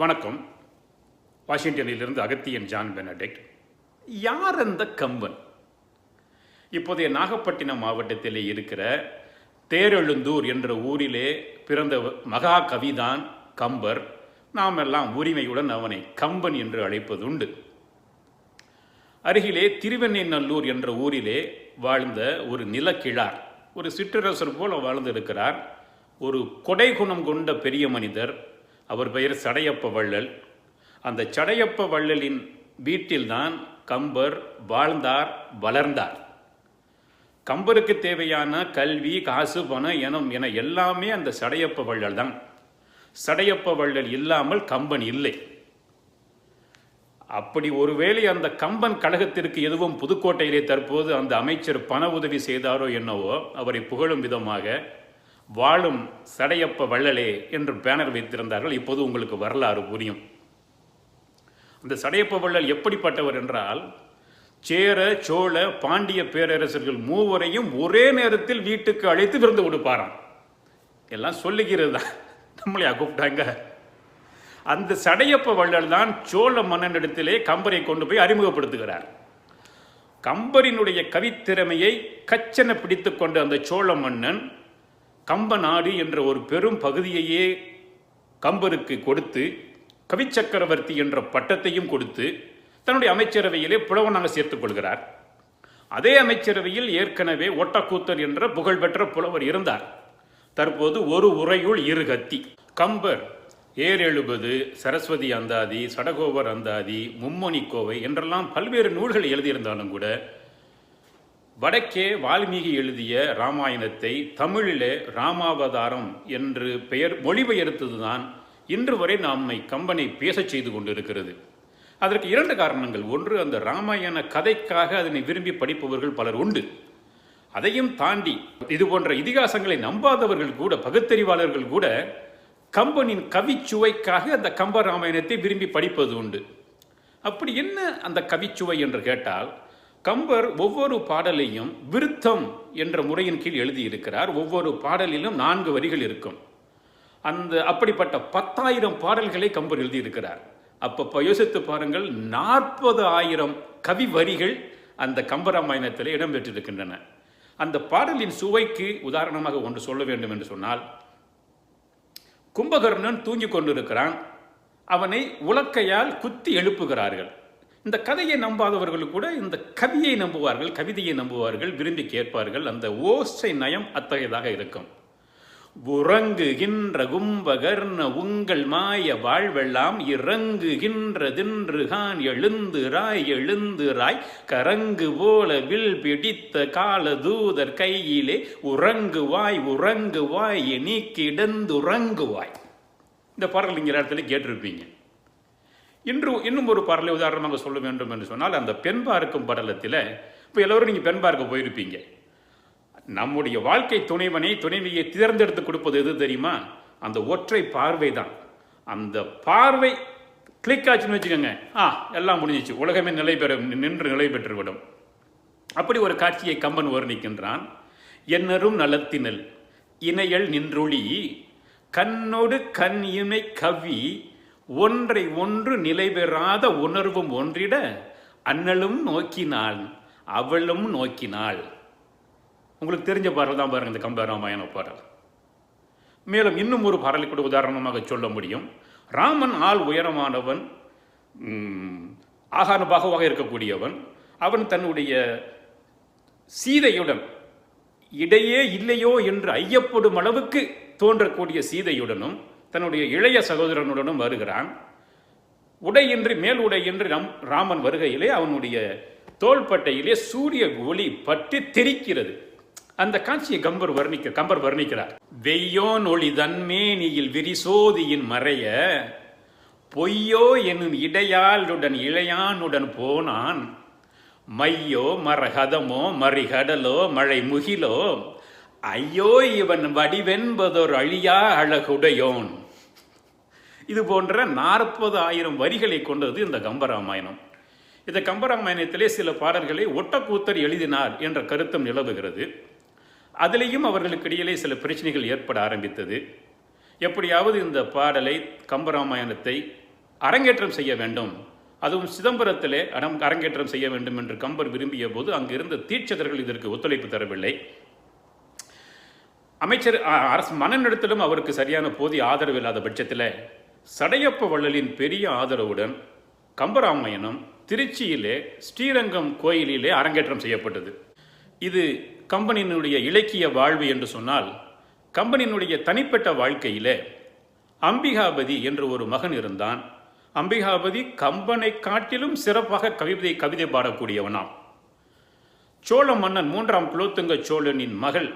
வணக்கம். வாஷிங்டனிலிருந்து Agathiyan John Benedict. யார் அந்த கம்பன்? இப்போதைய நாகப்பட்டினம் மாவட்டத்திலே இருக்கிற தேரெழுந்தூர் என்ற ஊரிலே பிறந்த மகா கவிதான் கம்பர். நாம் எல்லாம் உரிமையுடன் அவனை கம்பன் என்று அழைப்பதுண்டு. அருகிலே திருவெண்ணெய்நல்லூர் என்ற ஊரிலே வாழ்ந்த ஒரு நிலக்கிழார் ஒரு சிற்றரசர் போல வாழ்ந்திருக்கிறார். ஒரு கொடை குணம் கொண்ட பெரிய மனிதர் அவர் பெயர் சடையப்ப வள்ளல். அந்த சடையப்ப வள்ளலின் வீட்டில்தான் கம்பர் வாழ்ந்தார் வளர்ந்தார். கம்பருக்கு தேவையான கல்வி காசு பணம் எனம் என எல்லாமே அந்த சடையப்ப வள்ளல் தான் சடையப்ப வள்ளல் இல்லாமல் கம்பன் இல்லை. அப்படி ஒருவேளை அந்த கம்பன் கழகத்திற்கு எதுவும் புதுக்கோட்டையிலே தற்போது அந்த அமைச்சர் பண உதவி செய்தாரோ என்னவோ அவரை புகழும் விதமாக வாழும் சடையப்ப வள்ளலே என்று பேனர் வைத்திருந்தார்கள். இப்போது உங்களுக்கு வரலாறு புரியும். அந்த சடையப்ப வள்ளல் எப்படிப்பட்டவர் என்றால் சேர சோழ பாண்டிய பேரரசர்கள் மூவரையும் ஒரே நேரத்தில் வீட்டுக்கு அழைத்து விருந்து கொடுப்பாராம். எல்லாம் சொல்லுகிறது தான். நம்மளையா கூப்பிட்டாங்க அந்த சடையப்ப வள்ளல் தான் சோழ மன்னனிடத்திலே கம்பரை கொண்டு போய் அறிமுகப்படுத்துகிறார். கம்பரினுடைய கவித்திறமையை கச்சனை பிடித்து கொண்ட அந்த சோழ மன்னன் கம்ப நாடு என்ற ஒரு பெரும் பகுதியையே கம்பருக்கு கொடுத்து கவிச்சக்கரவர்த்தி என்ற பட்டத்தையும் கொடுத்து தன்னுடைய அமைச்சரவையிலே புலவனாக சேர்த்துக் கொள்கிறார். அதே அமைச்சரவையில் ஏற்கனவே ஒட்டக்கூத்தர் என்ற புகழ்பெற்ற புலவர் இருந்தார். தற்போது ஒரு உரையுள் இரு கத்தி. கம்பர் ஏர் எழுபது சரஸ்வதி அந்தாதி சடகோபர் அந்தாதி மும்மணி கோவை என்றெல்லாம் பல்வேறு நூல்கள் எழுதியிருந்தாலும் கூட வடக்கே வால்மீகி எழுதிய ராமாயணத்தை தமிழிலே ராமாவதாரம் என்று பெயர் மொழிபெயர்த்ததுதான் இன்று வரை நம்மை கம்பனை பேசச் செய்து கொண்டிருக்கிறது. அதற்கு இரண்டு காரணங்கள். ஒன்று அந்த ராமாயண கதைக்காக அதனை விரும்பி படிப்பவர்கள் பலர் உண்டு. அதையும் தாண்டி இது போன்ற இதிகாசங்களை நம்பாதவர்கள் கூட பகுத்தறிவாளர்கள் கூட கம்பனின் கவிச்சுவைக்காக அந்த கம்ப ராமாயணத்தை விரும்பி படிப்பது உண்டு. அப்படி என்ன அந்த கவிச்சுவை என்று கேட்டால் கம்பர் ஒவ்வொரு பாடலையும் விருத்தம் என்ற முறையின் கீழ் எழுதியிருக்கிறார். ஒவ்வொரு பாடலிலும் நான்கு வரிகள் இருக்கும். அந்த அப்படிப்பட்ட பத்தாயிரம் பாடல்களை கம்பர் எழுதியிருக்கிறார். அப்பப்போ யோசித்து பாருங்கள் நாற்பது ஆயிரம் கவி வரிகள் அந்த கம்பராமாயணத்தில் இடம்பெற்றிருக்கின்றன அந்த பாடலின் சுவைக்கு உதாரணமாக ஒன்று சொல்ல வேண்டும் என்று சொன்னால் கும்பகர்ணன் தூங்கிக் கொண்டிருக்கிறான். அவனை உலக்கையால் குத்தி எழுப்புகிறார்கள். இந்த கதையை நம்பாதவர்கள் கூட இந்த கவியை நம்புவார்கள் கவிதையை நம்புவார்கள் விரும்பி கேட்பார்கள். அந்த ஓசை நயம் அத்தகையதாக இருக்கும். உறங்குகின்ற கும்பகர்ண உங்கள் மாய வாழ்வெல்லாம் இறங்குகின்ற தின்றுகான் எழுந்து ராய் எழுந்து ராய். கரங்கு போல வில் பிடித்த கால தூதர் கையிலே உறங்குவாய் உறங்குவாய் நீ கிடந்துறங்குவாய் இந்த பாடல் இங்கே இடத்துல கேட்டிருப்பீங்க. இன்று இன்னும் ஒரு பாடலை உதாரணமாக சொல்ல வேண்டும் என்று சொன்னால் அந்த பெண் பார்க்கும் படலத்தில் இப்போ எல்லோரும் நீங்கள் பெண் பார்க்க போயிருப்பீங்க. நம்முடைய வாழ்க்கை துணைவனை துணைவியை தேர்ந்தெடுத்து கொடுப்பது எது தெரியுமா? அந்த ஒற்றை பார்வை தான். அந்த பார்வை கிளிக் ஆச்சுன்னு வச்சுக்கோங்க. ஆ எல்லாம் முடிஞ்சிச்சு. உலகமே நிலை பெற நின்று நிலை பெற்றுவிடும். அப்படி ஒரு காட்சியை கம்பன் வர்ணிக்கின்றான் என்னரும் நலத்தினல் இணையல் நின்றொளி கண்ணோடு கண் இமை கவி ஒன்றை ஒன்று நிலைபெறாத உணர்வும் ஒன்றிட அண்ணலும் நோக்கினாள் அவளும் நோக்கினாள். உங்களுக்கு தெரிஞ்ச பாடல் தான் பாருங்க இந்த கம்பராமாயண பாடல். மேலும் இன்னும் ஒரு பாடலை கூட உதாரணமாக சொல்ல முடியும். ராமன் ஆள் உயரமானவன் ஆகான பாகவாக இருக்கக்கூடியவன். அவன் தன்னுடைய சீதையுடன் இடையே இல்லையோ என்று ஐயப்படும் அளவுக்கு தோன்றக்கூடிய சீதையுடனும் தன்னுடைய இளைய சகோதரனுடனும் வருகிறான். உடையின்றி மேல் உடையின்றி ரம் ராமன் வருகையிலே அவனுடைய தோள்பட்டையிலே சூரிய ஒளி பற்றி தெரிக்கிறது. அந்த காட்சியை கம்பர் வர்ணிக்க கம்பர் வர்ணிக்கிறார். வெய்யோன் ஒளி தன்மேனியில் விரிசோதியின் மறைய பொய்யோ எனும் இடையாளுடன் இளையானுடன் போனான். மையோ மரகதமோ மறிகடலோ மழை முகிலோ ஐயோ இவன் வடிவென்பதொரு அழியா அழகுடையோன். இது போன்ற நாற்பது ஆயிரம் வரிகளை கொண்டது இந்த கம்பராமாயணம். இந்த கம்பராமாயணத்திலே சில பாடல்களை ஒட்டக்கூத்தர் எழுதினார் என்ற கருத்தும் நிலவுகிறது. அதிலேயும் அவர்களுக்கு இடையிலே சில பிரச்சனைகள் ஏற்பட ஆரம்பித்தது. எப்படியாவது இந்த பாடலை கம்பராமாயணத்தை அரங்கேற்றம் செய்ய வேண்டும். அதுவும் சிதம்பரத்திலே அடம் அரங்கேற்றம் செய்ய வேண்டும் என்று கம்பர் விரும்பிய போது அங்கிருந்த தீட்சதர்கள் இதற்கு ஒத்துழைப்பு தரவில்லை. அமைச்சர் அரசு மன்னனிடத்திலும் அவருக்கு சரியான போதிய ஆதரவு இல்லாத பட்சத்தில் சடையப்ப வள்ளலின் பெரிய ஆதரவுடன் கம்பராமாயணம் திருச்சியிலே ஸ்ரீரங்கம் கோயிலிலே அரங்கேற்றம் செய்யப்பட்டது. இது கம்பனினுடைய இலக்கிய வாழ்வு என்று சொன்னால் கம்பனினுடைய தனிப்பட்ட வாழ்க்கையிலே அம்பிகாபதி என்று ஒரு மகன் இருந்தான். அம்பிகாபதி கம்பனை காட்டிலும் சிறப்பாக கவிதை கவிதை பாடக்கூடியவனாம். சோழ மன்னன் மூன்றாம் குலோத்துங்க சோழனின் மகள்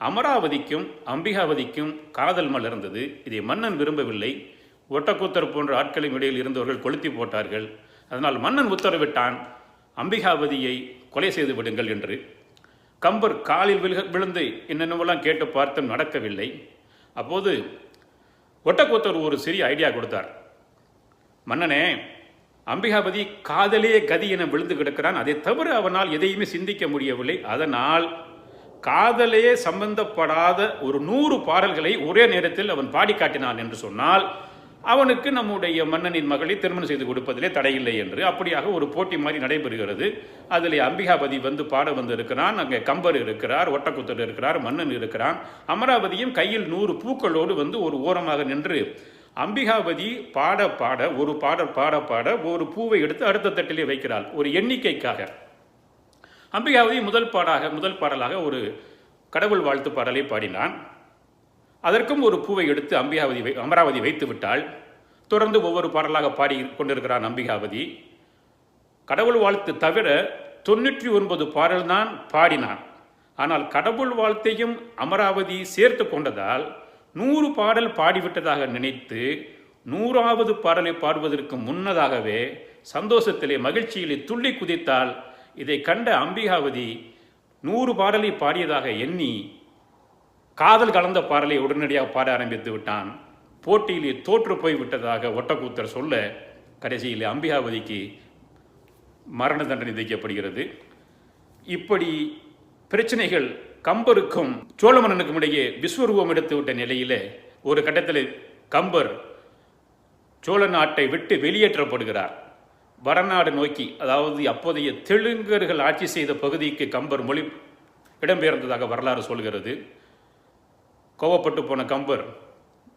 அமராவதிக்கும் அம்பிகாவதிக்கும் காதல் மலர்ந்தது. இதை மன்னன் விரும்பவில்லை. ஒட்டக்கூத்தர் போன்ற ஆட்களின் இடையில் இருந்தவர்கள் கொளுத்தி போட்டார்கள். அதனால் மன்னன் உத்தரவிட்டான் அம்பிகாவதியை கொலை செய்து விடுங்கள் என்று. கம்பர் காலில் விழுக விழுந்து என்னென்னவெல்லாம் கேட்டு பார்த்தும் நடக்கவில்லை. அப்போது ஒட்டக்கூத்தர் ஒரு சிறிய ஐடியா கொடுத்தார். மன்னனே அம்பிகாபதி காதலே கதி என விழுந்து கிடக்கிறான். அதை தவிர அவனால் எதையுமே சிந்திக்க முடியவில்லை. அதனால் காதலே சம்பந்தப்படாத ஒரு நூறு பாடல்களை ஒரே நேரத்தில் அவன் பாடி காட்டினான் என்று சொன்னால் அவனுக்கு நம்முடைய மன்னனின் மகளை திருமணம் செய்து கொடுப்பதிலே தடையில்லை என்று அப்படியாக ஒரு போட்டி மாதிரி நடைபெறுகிறது. அதில் அம்பிகாபதி வந்து பாட வந்து இருக்கிறான் அங்கே கம்பர் இருக்கிறார் ஒட்டக்குத்தர் இருக்கிறார் மன்னன் இருக்கிறான். அமராவதியும் கையில் நூறு பூக்களோடு வந்து ஒரு ஓரமாக நின்று அம்பிகாபதி பாட பாட ஒரு பாடல் பாட பாட ஒரு பூவை எடுத்து அடுத்த தட்டிலே வைக்கிறாள் ஒரு எண்ணிக்கைக்காக. அம்பிகாவதி முதல் பாடாக முதல் பாடலாக ஒரு கடவுள் வாழ்த்து பாடலை பாடினான். அதற்கும் ஒரு பூவை எடுத்து அம்பிகாவதி வை- அமராவதி வைத்து விட்டாள் தொடர்ந்து ஒவ்வொரு பாடலாக பாடி கொண்டிருக்கிறான் அம்பிகாவதி. கடவுள் வாழ்த்து தவிர தொண்ணூற்றி ஒன்பது பாடல்தான் பாடினான். ஆனால் கடவுள் வாழ்த்தையும் அமராவதி சேர்த்து கொண்டதால் நூறு பாடல் பாடிவிட்டதாக நினைத்து நூறாவது பாடலை பாடுவதற்கு முன்னதாகவே சந்தோஷத்திலே மகிழ்ச்சியிலே துள்ளி குதித்தால் இதை கண்ட அம்பிகாவதி நூறு பாடலை பாடியதாக எண்ணி காதல் கலந்த பாடலை உடனடியாக பாட ஆரம்பித்து விட்டான். போட்டியிலே தோற்று போய் விட்டதாக ஒட்டக்கூத்தர் சொல்ல கடைசியில் அம்பிகாவதிக்கு மரண தண்டனை விதிக்கப்படுகிறது. இப்படி பிரச்சனைகள் கம்பருக்கும் சோழ மன்னனுக்கும் இடையே விஸ்வரூபம் எடுத்து விட்ட நிலையில் ஒரு கட்டத்தில் கம்பர் சோழ நாட்டை விட்டு வெளியேற்றப்படுகிறார். வடநாடு நோக்கி அதாவது அப்போதைய தெலுங்கர்கள் ஆட்சி செய்த பகுதிக்கு கம்பர் மொழி இடம்பெயர்ந்ததாக வரலாறு சொல்கிறது. கோவப்பட்டு போன கம்பர்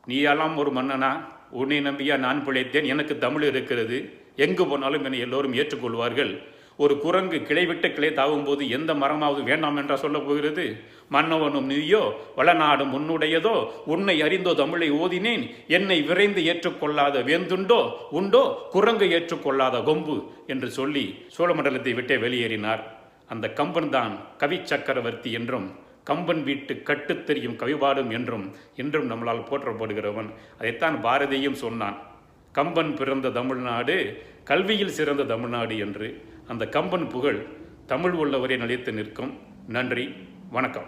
நீயெல்லாம் ஒரு மன்னனா? உன்னை நம்பியா நான் பிழைத்தேன்? எனக்கு தமிழ் இருக்கிறது. எங்கு போனாலும் என்னை எல்லோரும் ஏற்றுக்கொள்வார்கள். ஒரு குரங்கு கிளை விட்டு கிளை தாவும் போது எந்த மரமாவது வேண்டாம் என்றா சொல்ல போகிறது? மன்னவனும் நீயோ? வளநாடும் உன்னுடையதோ? உன்னை அறிந்தோ தமிழை ஓதினேன்? என்னை விரைந்து ஏற்றுக்கொள்ளாத வேந்துண்டோ? உண்டோ? குரங்கு ஏற்றுக்கொள்ளாத கொம்பு? என்று சொல்லி சோழமண்டலத்தை விட்டே வெளியேறினார். அந்த கம்பன் தான் கவி சக்கரவர்த்தி என்றும் கம்பன் வீட்டு கட்டுத் தெரியும் கவிபாடும் என்றும் இன்றும் நம்மளால் போற்றப்படுகிறவன். அதைத்தான் பாரதியும் சொன்னான். கம்பன் பிறந்த தமிழ்நாடு கல்வியில் சிறந்த தமிழ்நாடு என்று. அந்த கம்பன் புகழ் தமிழ் உள்ளவரை நிலைத்து நிற்கும். நன்றி வணக்கம்.